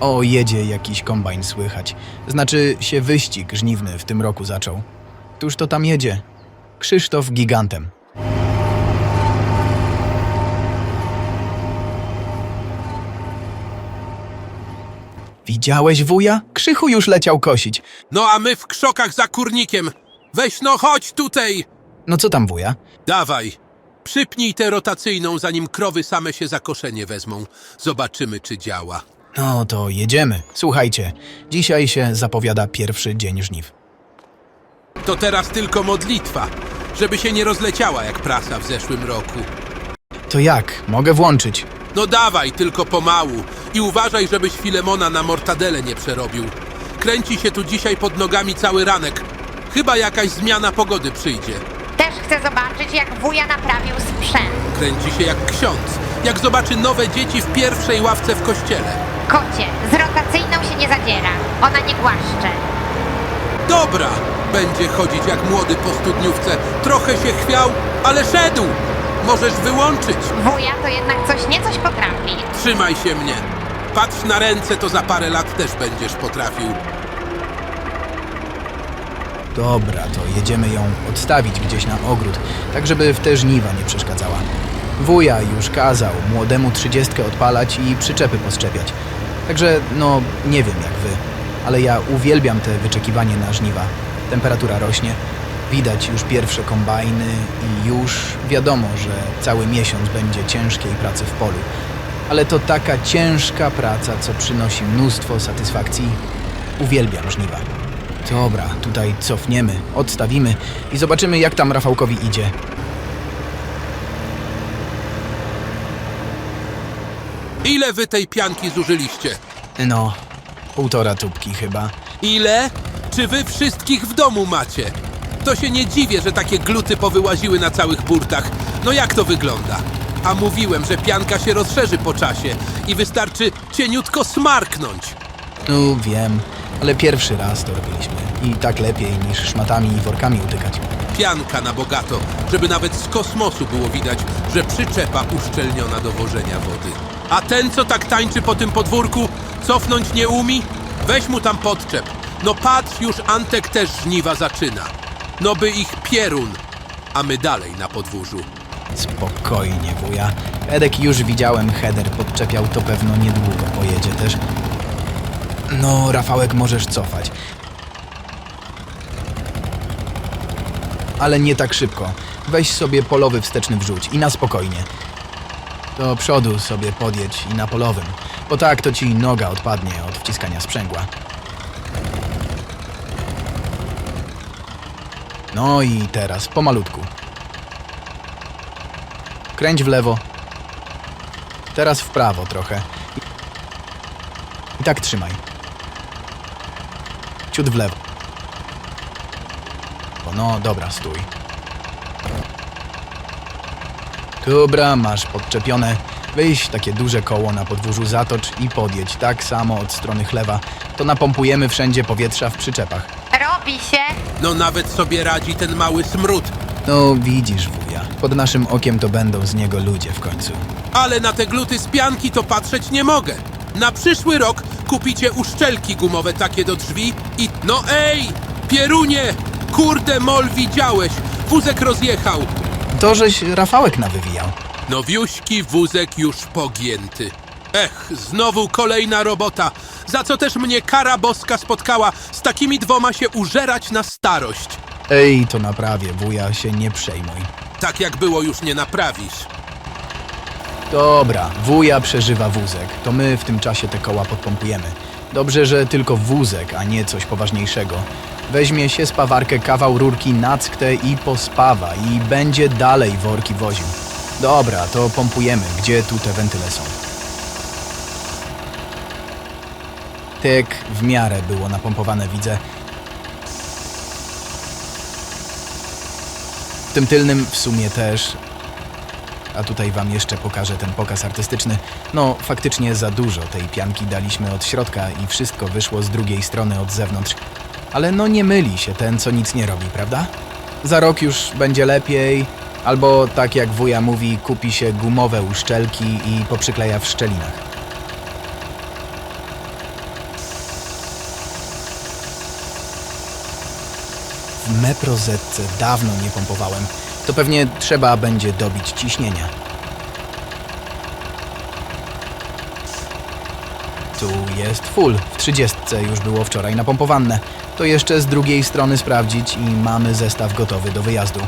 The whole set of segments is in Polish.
O, jedzie jakiś kombajn słychać. Znaczy się wyścig żniwny w tym roku zaczął. Któż to tam jedzie? Krzysztof gigantem. Widziałeś wuja? Krzychu już leciał kosić. No a my w krzokach za kurnikiem. Weź no, chodź tutaj! No co tam wuja? Dawaj, przypnij tę rotacyjną, zanim krowy same się za koszenie wezmą. Zobaczymy, czy działa. No to jedziemy. Słuchajcie, dzisiaj się zapowiada pierwszy dzień żniw. To teraz tylko modlitwa, żeby się nie rozleciała jak prasa w zeszłym roku. To jak? Mogę włączyć. No dawaj, tylko pomału i uważaj, żebyś Filemona na mortadele nie przerobił. Kręci się tu dzisiaj pod nogami cały ranek. Chyba jakaś zmiana pogody przyjdzie. Też chcę zobaczyć, jak wuja naprawił sprzęt. Kręci się jak ksiądz, jak zobaczy nowe dzieci w pierwszej ławce w kościele. Kocie, z rotacyjną się nie zadziera. Ona nie głaszcze. Dobra! Będzie chodzić jak młody po studniówce. Trochę się chwiał, ale szedł! Możesz wyłączyć. Wuja to jednak coś nie coś potrafi. Trzymaj się mnie. Patrz na ręce, to za parę lat też będziesz potrafił. Dobra, to jedziemy ją odstawić gdzieś na ogród, tak żeby w te żniwa nie przeszkadzała. Wuja już kazał młodemu trzydziestkę odpalać i przyczepy poszczepiać. Także, no, nie wiem jak wy, ale ja uwielbiam te wyczekiwanie na żniwa. Temperatura rośnie, widać już pierwsze kombajny i już wiadomo, że cały miesiąc będzie ciężkiej pracy w polu. Ale to taka ciężka praca, co przynosi mnóstwo satysfakcji. Uwielbiam żniwa. Dobra, tutaj cofniemy, odstawimy i zobaczymy, jak tam Rafałkowi idzie. Ile wy tej pianki zużyliście? No, półtora tubki chyba. Ile? Czy wy wszystkich w domu macie? To się nie dziwię, że takie gluty powyłaziły na całych burtach. No jak to wygląda? A mówiłem, że pianka się rozszerzy po czasie i wystarczy cieniutko smarknąć. No wiem, ale pierwszy raz to robiliśmy. I tak lepiej niż szmatami i workami utykać. Pianka na bogato, żeby nawet z kosmosu było widać, że przyczepa uszczelniona do wożenia wody. A ten, co tak tańczy po tym podwórku, cofnąć nie umi? Weź mu tam podczep. No patrz, już Antek też żniwa zaczyna. No by ich pierun, a my dalej na podwórzu. Spokojnie, wuja. Edek już widziałem, header podczepiał, to pewno niedługo pojedzie też. No, Rafałek, możesz cofać. Ale nie tak szybko. Weź sobie polowy wsteczny wrzuć i na spokojnie. Do przodu sobie podjedź i na polowym, bo tak to ci noga odpadnie od wciskania sprzęgła. No i teraz pomalutku. Kręć w lewo. Teraz w prawo trochę. I tak trzymaj. Ciut w lewo. No dobra, stój. Dobra, masz podczepione. Wyjść takie duże koło na podwórzu zatocz i podjedź tak samo od strony chlewa. To napompujemy wszędzie powietrza w przyczepach. Robi się. No nawet sobie radzi ten mały smród. No widzisz, wuja. Pod naszym okiem to będą z niego ludzie w końcu. Ale na te gluty z pianki to patrzeć nie mogę. Na przyszły rok kupicie uszczelki gumowe takie do drzwi i... No ej! Pierunie! Kurde mol widziałeś! Wózek rozjechał! To, żeś Rafałek nawywijał. Nowiuśki wózek już pogięty. Ech, znowu kolejna robota, za co też mnie kara boska spotkała. Z takimi dwoma się użerać na starość. Ej, to naprawię, wuja, się nie przejmuj. Tak jak było już nie naprawisz. Dobra, wuja przeżywa wózek, to my w tym czasie te koła podpompujemy. Dobrze, że tylko wózek, a nie coś poważniejszego. Weźmie się spawarkę kawał rurki nackte i pospawa i będzie dalej worki woził. Dobra, to pompujemy, gdzie tu te wentyle są. Tyk, w miarę było napompowane, widzę. W tym tylnym w sumie też, a tutaj wam jeszcze pokażę ten pokaz artystyczny. No, faktycznie za dużo tej pianki daliśmy od środka i wszystko wyszło z drugiej strony od zewnątrz. Ale no nie myli się ten, co nic nie robi, prawda? Za rok już będzie lepiej, albo tak jak wuja mówi, kupi się gumowe uszczelki i poprzykleja w szczelinach. W meprozetce dawno nie pompowałem. To pewnie trzeba będzie dobić ciśnienia. Tu jest full. W trzydziestce już było wczoraj napompowane. To jeszcze z drugiej strony sprawdzić i mamy zestaw gotowy do wyjazdu.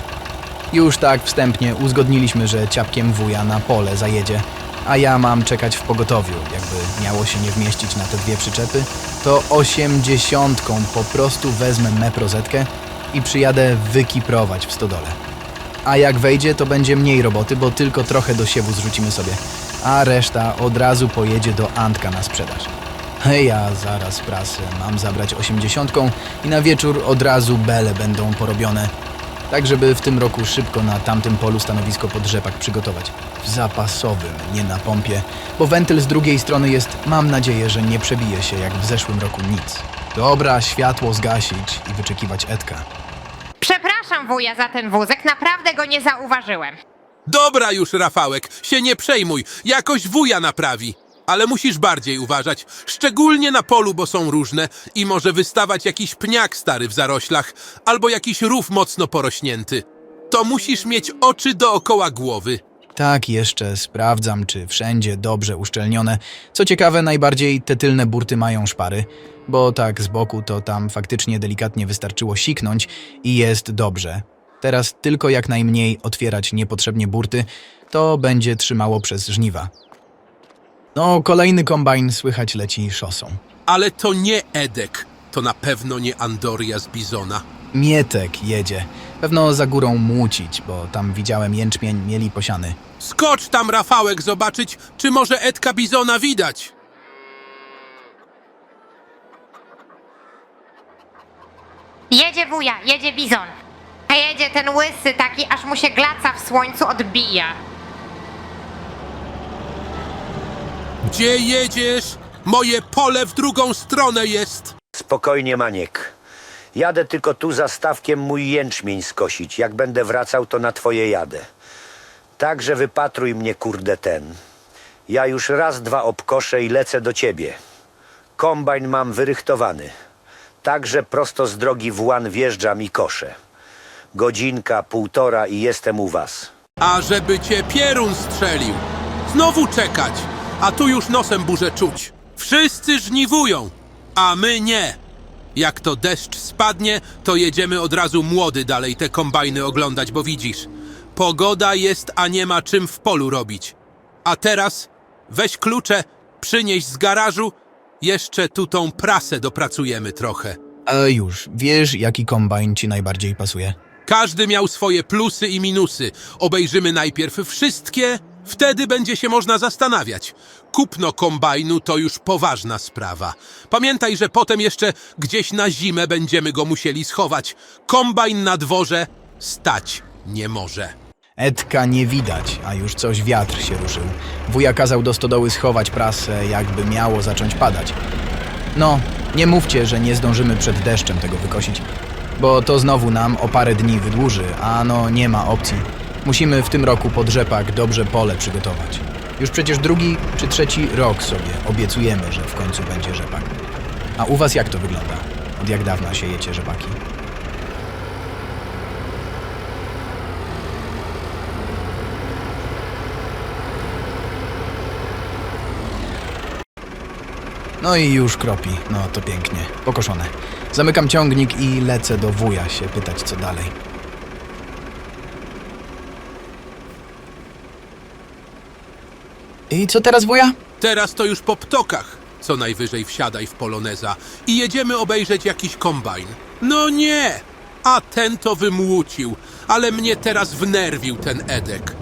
Już tak wstępnie uzgodniliśmy, że ciapkiem wuja na pole zajedzie, a ja mam czekać w pogotowiu. Jakby miało się nie wmieścić na te dwie przyczepy, to osiemdziesiątką po prostu wezmę meprozetkę i przyjadę wykiprować w stodole. A jak wejdzie, to będzie mniej roboty, bo tylko trochę do siewu zrzucimy sobie, a reszta od razu pojedzie do Antka na sprzedaż. Ja zaraz prasę mam zabrać osiemdziesiątką i na wieczór od razu bele będą porobione, tak żeby w tym roku szybko na tamtym polu stanowisko pod rzepak przygotować. W zapasowym, nie na pompie, bo wentyl z drugiej strony jest, mam nadzieję, że nie przebije się jak w zeszłym roku nic. Dobra, światło zgasić i wyczekiwać Edka. Przepraszam wuja za ten wózek, naprawdę go nie zauważyłem. Dobra już, Rafałek, się nie przejmuj, jakoś wuja naprawi. Ale musisz bardziej uważać, szczególnie na polu, bo są różne i może wystawać jakiś pniak stary w zaroślach albo jakiś rów mocno porośnięty. To musisz mieć oczy dookoła głowy. Tak, jeszcze sprawdzam, czy wszędzie dobrze uszczelnione. Co ciekawe, najbardziej te tylne burty mają szpary, bo tak z boku to tam faktycznie delikatnie wystarczyło siknąć i jest dobrze. Teraz tylko jak najmniej otwierać niepotrzebnie burty, to będzie trzymało przez żniwa. No, kolejny kombajn słychać leci szosą. Ale to nie Edek, to na pewno nie Andoria z Bizona. Mietek jedzie. Pewno za górą młócić, bo tam widziałem jęczmień mieli posiany. Skocz tam, Rafałek, zobaczyć, czy może Edka Bizona widać. Jedzie wuja, jedzie bizon. A jedzie ten łysy taki, aż mu się glaca w słońcu odbija. Gdzie jedziesz? Moje pole w drugą stronę jest. Spokojnie, Maniek. Jadę tylko tu za stawkiem mój jęczmień skosić. Jak będę wracał, to na twoje jadę. Także wypatruj mnie, kurde, ten. Ja już raz, dwa obkoszę i lecę do ciebie. Kombajn mam wyrychtowany. Także prosto z drogi w łan wjeżdżam i koszę. Godzinka, półtora i jestem u was. A żeby cię pierun strzelił. Znowu czekać, a tu już nosem burzę czuć. Wszyscy żniwują, a my nie. Jak to deszcz spadnie, to jedziemy od razu młody dalej te kombajny oglądać, bo widzisz, pogoda jest, a nie ma czym w polu robić. A teraz weź klucze, przynieś z garażu, jeszcze tu tą prasę dopracujemy trochę. A już, wiesz jaki kombajn ci najbardziej pasuje? Każdy miał swoje plusy i minusy. Obejrzymy najpierw wszystkie, wtedy będzie się można zastanawiać. Kupno kombajnu to już poważna sprawa. Pamiętaj, że potem jeszcze gdzieś na zimę będziemy go musieli schować. Kombajn na dworze stać nie może. Edka nie widać, a już coś wiatr się ruszył. Wuja kazał do stodoły schować prasę, jakby miało zacząć padać. No, nie mówcie, że nie zdążymy przed deszczem tego wykosić, bo to znowu nam o parę dni wydłuży, a no nie ma opcji. Musimy w tym roku pod rzepak dobrze pole przygotować. Już przecież drugi czy trzeci rok sobie obiecujemy, że w końcu będzie rzepak. A u was jak to wygląda? Od jak dawna siejecie rzepaki? No i już kropi. No to pięknie. Pokoszone. Zamykam ciągnik i lecę do wuja się pytać co dalej. I co teraz wuja? Teraz to już po ptokach. Co najwyżej wsiadaj w poloneza i jedziemy obejrzeć jakiś kombajn. No nie! A ten to wymłucił, ale mnie teraz wnerwił ten Edek.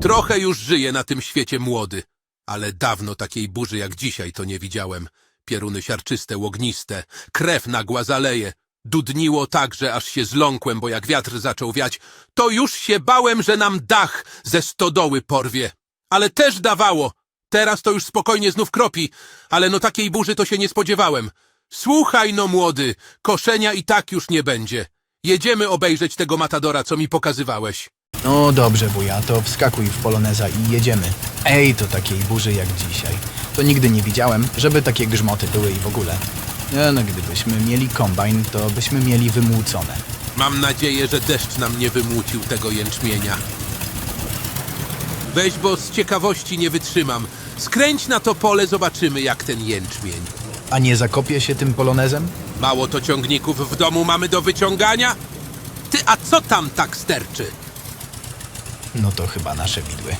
Trochę już żyję na tym świecie młody, ale dawno takiej burzy jak dzisiaj to nie widziałem. Pieruny siarczyste, łogniste, krew nagła zaleje. Dudniło tak, że aż się zląkłem, bo jak wiatr zaczął wiać, to już się bałem, że nam dach ze stodoły porwie. Ale też dawało, Teraz to już spokojnie znów kropi, ale no takiej burzy to się nie spodziewałem. Słuchaj no młody, koszenia i tak już nie będzie. Jedziemy obejrzeć tego matadora, co mi pokazywałeś. No dobrze, wuja, to wskakuj w poloneza i jedziemy. Ej, to takiej burzy jak dzisiaj. To nigdy nie widziałem, żeby takie grzmoty były i w ogóle. Nie, no gdybyśmy mieli kombajn, to byśmy mieli wymłócone. Mam nadzieję, że deszcz nam nie wymłócił tego jęczmienia. Weź, bo z ciekawości nie wytrzymam. Skręć na to pole, zobaczymy jak ten jęczmień. A nie zakopie się tym polonezem? Mało to ciągników w domu mamy do wyciągania? Ty, a co tam tak sterczy? No to chyba nasze widły.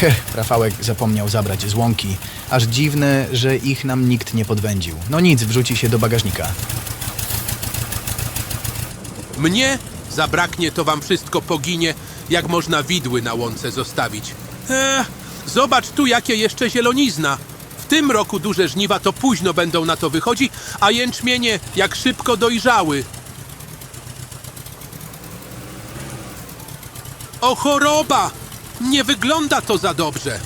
Heh, Rafałek zapomniał zabrać z łąki. Aż dziwne, że ich nam nikt nie podwędził. No nic, wrzuci się do bagażnika. Mnie zabraknie, to wam wszystko poginie, jak można widły na łące zostawić. Eee, zobacz tu, jakie jeszcze zielonizna. W tym roku duże żniwa to późno będą na to wychodzi, a jęczmienie jak szybko dojrzały. O choroba! Nie wygląda to za dobrze.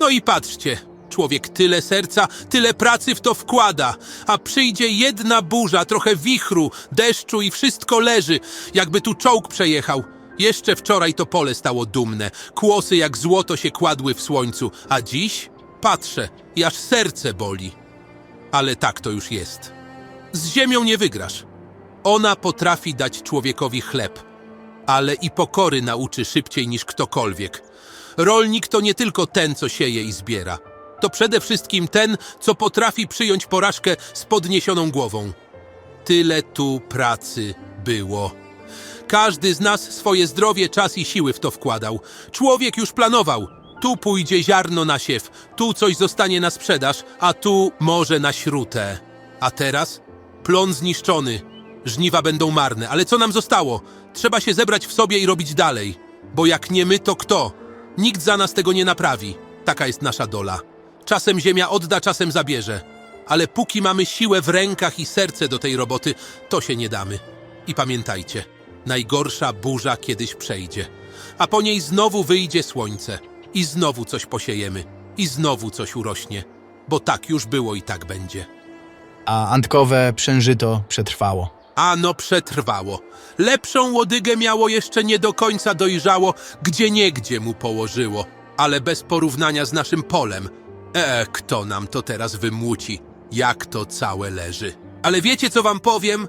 No i patrzcie, człowiek tyle serca, tyle pracy w to wkłada, a przyjdzie jedna burza, trochę wichru, deszczu i wszystko leży, jakby tu czołg przejechał. Jeszcze wczoraj to pole stało dumne, kłosy jak złoto się kładły w słońcu, a dziś patrzę aż serce boli. Ale tak to już jest. Z ziemią nie wygrasz. Ona potrafi dać człowiekowi chleb, ale i pokory nauczy szybciej niż ktokolwiek. Rolnik to nie tylko ten, co sieje i zbiera. To przede wszystkim ten, co potrafi przyjąć porażkę z podniesioną głową. Tyle tu pracy było. Każdy z nas swoje zdrowie, czas i siły w to wkładał. Człowiek już planował. Tu pójdzie ziarno na siew, tu coś zostanie na sprzedaż, a tu może na śrutę. A teraz? Plon zniszczony. Żniwa będą marne, ale co nam zostało? Trzeba się zebrać w sobie i robić dalej. Bo jak nie my, to kto? Nikt za nas tego nie naprawi. Taka jest nasza dola. Czasem ziemia odda, czasem zabierze. Ale póki mamy siłę w rękach i serce do tej roboty, to się nie damy. I pamiętajcie, najgorsza burza kiedyś przejdzie. A po niej znowu wyjdzie słońce. I znowu coś posiejemy. I znowu coś urośnie. Bo tak już było i tak będzie. A antkowe przężyto przetrwało. Ano przetrwało. Lepszą łodygę miało jeszcze nie do końca dojrzało, gdzie niegdzie mu położyło. Ale bez porównania z naszym polem. E, kto nam to teraz wymłuci? Jak to całe leży? Ale wiecie, co wam powiem?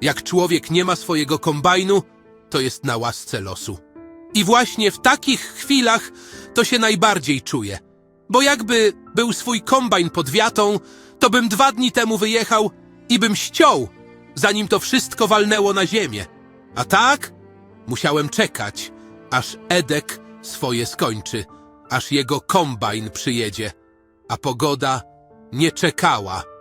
Jak człowiek nie ma swojego kombajnu, to jest na łasce losu. I właśnie w takich chwilach to się najbardziej czuje. Bo jakby był swój kombajn pod wiatą, to bym dwa dni temu wyjechał i bym ściął, zanim to wszystko walnęło na ziemię. A tak? Musiałem czekać, aż Edek swoje skończy, aż jego kombajn przyjedzie. A pogoda nie czekała.